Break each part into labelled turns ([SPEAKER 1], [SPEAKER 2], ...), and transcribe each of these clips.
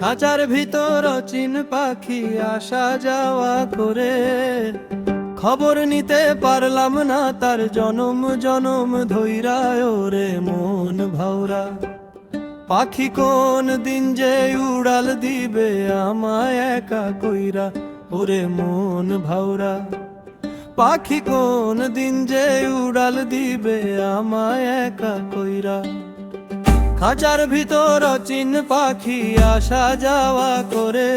[SPEAKER 1] খাঁচার ভিতর চিন পাখি আসা যাওয়া করে। খবর নিতে পারলাম না তার জনম জনম ধৈরায় ওরে মন ভাওরা পাখি কোন দিন যে উড়াল দিবে আমায় একা কইরা, ওরে মন ভাওরা পাখি কোন দিন যে উড়াল দিবে আমায় একা কইরা। খাঁচার ভিতর চিন পাখি আসা যাওয়া করে।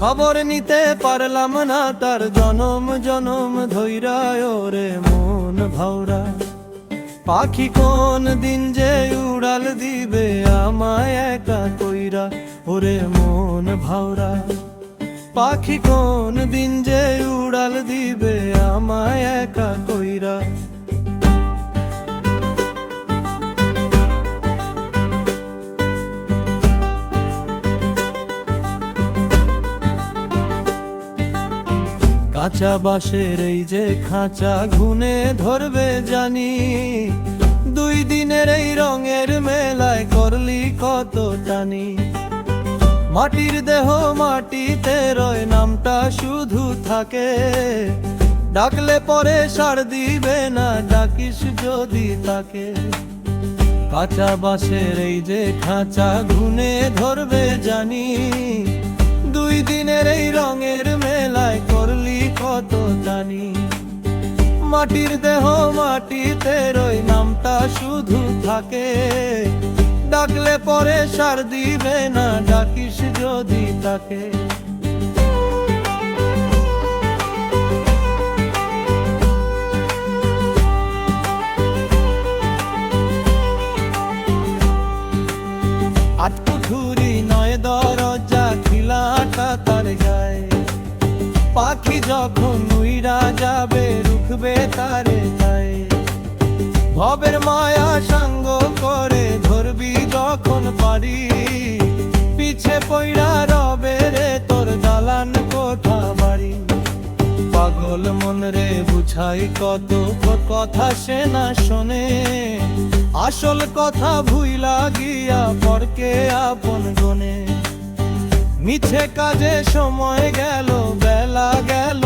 [SPEAKER 1] খবর নিতে পারলাম না তার জনম জনম ধৈরায় ওরে মন ভাওরা পাখি কোন দিন যে উড়াল দিবে আমায় একা কইরা, ওরে মন ভাওরা পাখি কোন দিন যে উড়াল দিবে আমায় একা কইরা কাঁচা বাঁশের এই যে খাঁচা ঘুনে ধরবে জানি। দুই দিনের এই রঙের মেলায় করলি কত টানি। মাটির দেহ মাটিতে রয়, নামটা শুধু থাকে। ডাকলে পরে সার দিবে না, ডাকিস যদি তাকে। কাঁচা বাঁশের এই যে খাঁচা ঘুনে ধরবে জানি। দুই দিনের এই মাটির দেহ মাটিতে রই, নামটা শুধু থাকে। ডাকলে পরে সার দিবে না, ডাকিস যদি তাকে। আটকুঠুরি নয় দরজা, খিলাটা তার গায়ে। পাখি যখন উইরা যাবে রুখবে তারে যায় ভবের মায়া সঙ্গ করে ধরবি যখন পারি। পিছে পইরা রবে রে তোর দালান কোঠা বাড়ি। পাগল মন রে বুঝাই কত কথা সে না শোনে। আসল কথা ভুইলা গিয়া পরকে আপন গনে। মিছে কাজে সময় গেল, বেলা গেল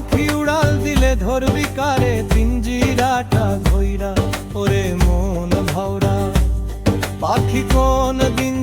[SPEAKER 1] পাখি উড়াল দিলে ধরবি কারে? পিঞ্জিরাটা ঘইরা ওরে মন ভাওরা। পাখি কোন দিন